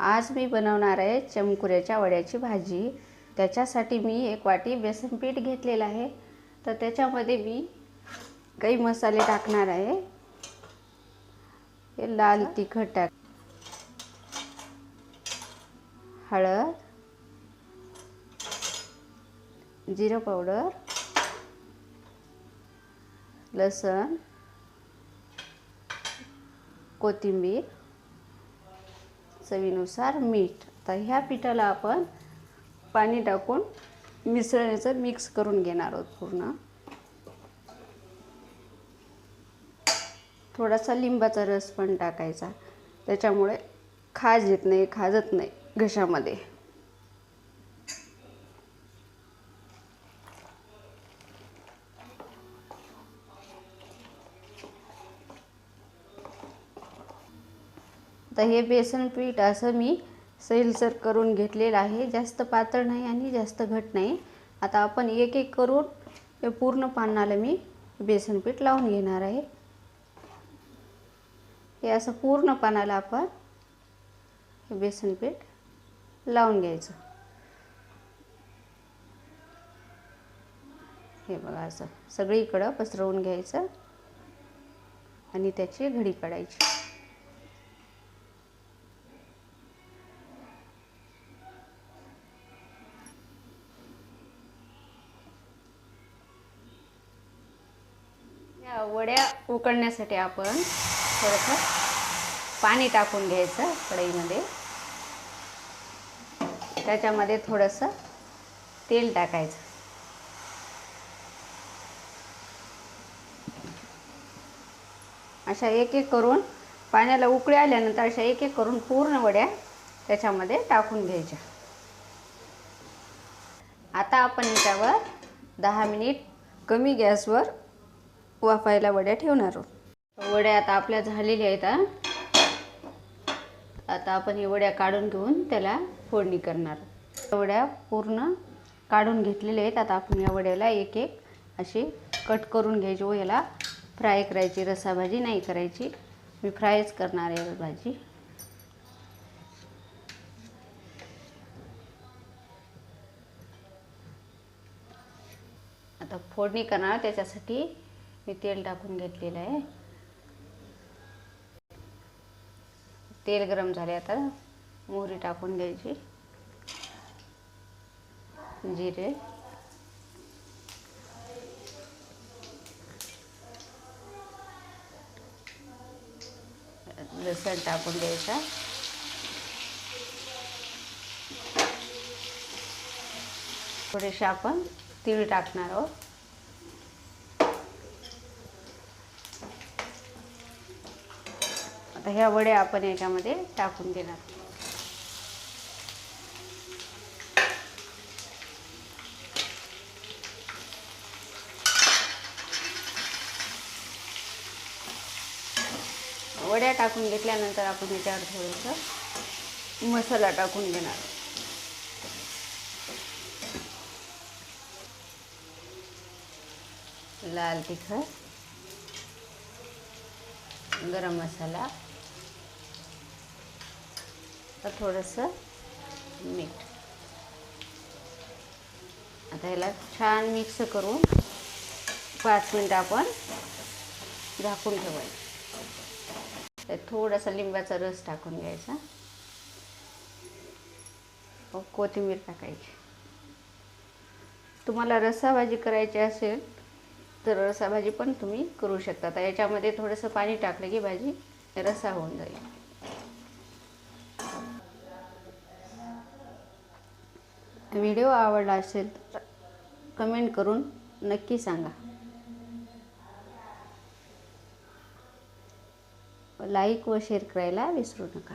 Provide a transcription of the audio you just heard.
आज मी बनवणार आहे चमकुऱ्याच्या वड्याची भाजी. त्याच्यासाठी मी एक वाटी बेसन पीठ घेतलेलं आहे. तर त्याच्यामध्ये मी काही मसाले टाकणार आहे. हे लाल तिखट टाक हळद जिरं पावडर लसण कोथिंबीर चवीनुसार मीठ. तर ह्या पिठाला आपण पाणी टाकून मिसळण्याचं मिक्स करून घेणार आहोत पूर्ण. थोडासा लिंबाचा रस पण टाकायचा. त्याच्यामुळे खाज येत नाही खाजत नाही घशामध्ये. तर हे बेसन पीठ असं मी सैलसर करून घेतलेलं आहे. जास्त पातळ नाही आणि जास्त घट नाही. आता आपण एक एक करून हे पूर्ण पानाला मी बेसन पीठ लावून घेणार आहे. हे असं पूर्ण पानाला आपण हे बेसन पीठ लावून घ्यायचं. हे बघा असं सगळीकडं पसरवून घ्यायचं आणि त्याची घडी काढायची. ह्या वड्या उकळण्यासाठी आपण थोडंसं पाणी टाकून घ्यायचं कढईमध्ये. त्याच्यामध्ये थोडंसं तेल टाकायचं. अशा एक एक करून पाण्याला उकळी आल्यानंतर अशा एक एक करून पूर्ण वड्या त्याच्यामध्ये टाकून घ्यायच्या. आता आपण याच्यावर दहा मिनिट कमी गॅसवर वाफायला वड्या ठेवणार आहोत. वड्या आता आपल्या झालेल्या आहेत आता आपण हे वड्या काढून घेऊन त्याला फोडणी करणार वड्या पूर्ण काढून घेतलेल्या आहेत. आता आपण या वड्याला एक एक अशी कट करून घ्यायची. व हो, याला फ्राय करायची रसाभाजी नाही करायची. मी फ्रायच करणार आहे भाजी. आता फोडणी करणार त्याच्यासाठी मी तेल टाकून घेतलेलं आहे. तेल गरम झाले आता. मोहरी टाकून द्यायची जिरे. लसण टाकून द्यायचा थोडेसे आपण तीळ टाकणार आहोत. आता ह्या वड्या आपण याच्यामध्ये टाकून देणार. वड्या टाकून घेतल्यानंतर आपण याच्यावर थोडंसं मसाला टाकून देणार. लाल तिखट गरम मसाला तर थोडंसं मीठ. आता ह्याला छान मिक्स करून पाच मिनटं आपण झाकून ठेवायचं. थोडासा लिंबाचा रस टाकून घ्यायचा. कोथिंबीर टाकायची. तुम्हाला रस्साभाजी करायची असेल तर रस्साभाजी पण तुम्ही करू शकता. आता याच्यामध्ये थोडंसं पाणी टाकलं की भाजी रस्सा होऊन जाईल. व्हिडिओ आवडला असेल तर कमेंट करून नक्की सांगा. लाईक व शेअर करायला विसरू नका.